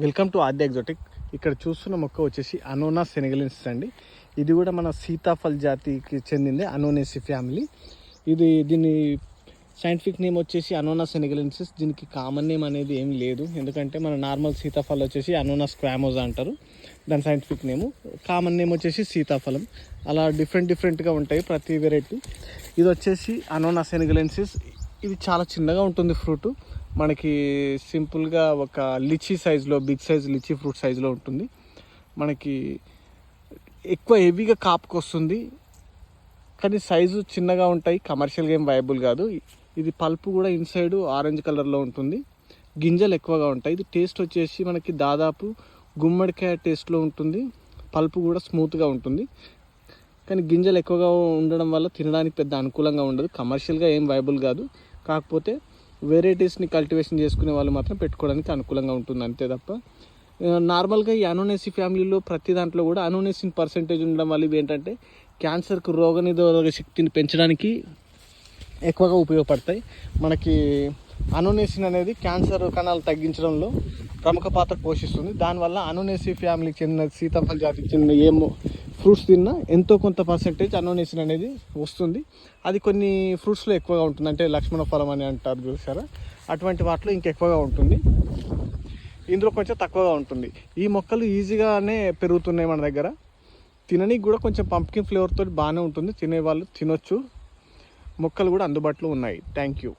Welcome to Aadya exotic. ఇక్కడ చూస్తున్న మొక్క వచ్చేసి అనోనా సెనగలిన్స్ అండి. ఇది కూడా మన సీతాఫల్ జాతికి చెందింది అనోనేసి ఫ్యామిలీ. ఇది దీని సైంటిఫిక్ నేమ్ వచ్చేసి అనోనా సెనగలిన్సిస్. దీనికి కామన్ నేమ్ అనేది ఏం లేదు. ఎందుకంటే మన నార్మల్ సీతాఫలం వచ్చేసి అనోనా స్క్వామోజ్ అంటారు. దాని సైంటిఫిక్ నేము. కామన్ నేమ్ వచ్చేసి సీతాఫలం. అలా డిఫరెంట్ డిఫరెంట్గా ఉంటాయి ప్రతి వెరైటీ. ఇది వచ్చేసి అనోనా సెనగలిన్సిస్. ఇది చాలా చిన్నగా ఉంటుంది ఫ్రూట్. మనకి సింపుల్గా ఒక లిచీ సైజులో బిగ్ సైజ్ లిచీ ఫ్రూట్ సైజులో ఉంటుంది. మనకి ఎక్కువ హెవీగా కాపుకి వస్తుంది కానీ సైజు చిన్నగా ఉంటాయి. కమర్షియల్గా ఏం వైబుల్ కాదు. ఇది పల్పు కూడా ఇన్సైడ్ ఆరెంజ్ కలర్లో ఉంటుంది. గింజలు ఎక్కువగా ఉంటాయి. ఇది టేస్ట్ వచ్చేసి మనకి దాదాపు గుమ్మడికాయ టేస్ట్లో ఉంటుంది. పల్పు కూడా స్మూత్గా ఉంటుంది. కానీ గింజలు ఎక్కువగా ఉండడం వల్ల తినడానికి పెద్ద అనుకూలంగా ఉండదు. కమర్షియల్గా ఏం వైబుల్ కాదు. కాకపోతే వెరైటీస్ని కల్టివేషన్ చేసుకునే వాళ్ళు మాత్రం పెట్టుకోవడానికి అనుకూలంగా ఉంటుంది అంతే తప్ప నార్మల్గా ఈ అనోనేసి ఫ్యామిలీలో ప్రతి దాంట్లో కూడా అనోనేసిన్ పర్సంటేజ్ ఉండడం వల్ల ఇవి ఏంటంటే క్యాన్సర్కు రోగనిరోధక శక్తిని పెంచడానికి ఎక్కువగా ఉపయోగపడతాయి. మనకి అనోనేసిన్ అనేది క్యాన్సర్ కణాలు తగ్గించడంలో ప్రముఖ పాత్ర పోషిస్తుంది. దానివల్ల అనోనేసి ఫ్యామిలీకి చెందిన సీతాఫల జాతికి చెందిన ఏ ఫ్రూట్స్ తిన్నా ఎంతో కొంత పర్సెంటేజ్ అనోనేసిన్ అనేది వస్తుంది. అది కొన్ని ఫ్రూట్స్లో ఎక్కువగా ఉంటుంది. అంటే లక్ష్మణ ఫలం అని అంటారు చూసారా? అటువంటి వాటిలో ఇంకెక్కువగా ఉంటుంది. ఇందులో కొంచెం తక్కువగా ఉంటుంది. ఈ మొక్కలు ఈజీగానే పెరుగుతున్నాయి మన దగ్గర. తిననీకి కూడా కొంచెం పంప్కిన్ ఫ్లేవర్తో బాగానే ఉంటుంది. తినేవాళ్ళు తినొచ్చు. మొక్కలు కూడా అందుబాటులో ఉన్నాయి. Thank you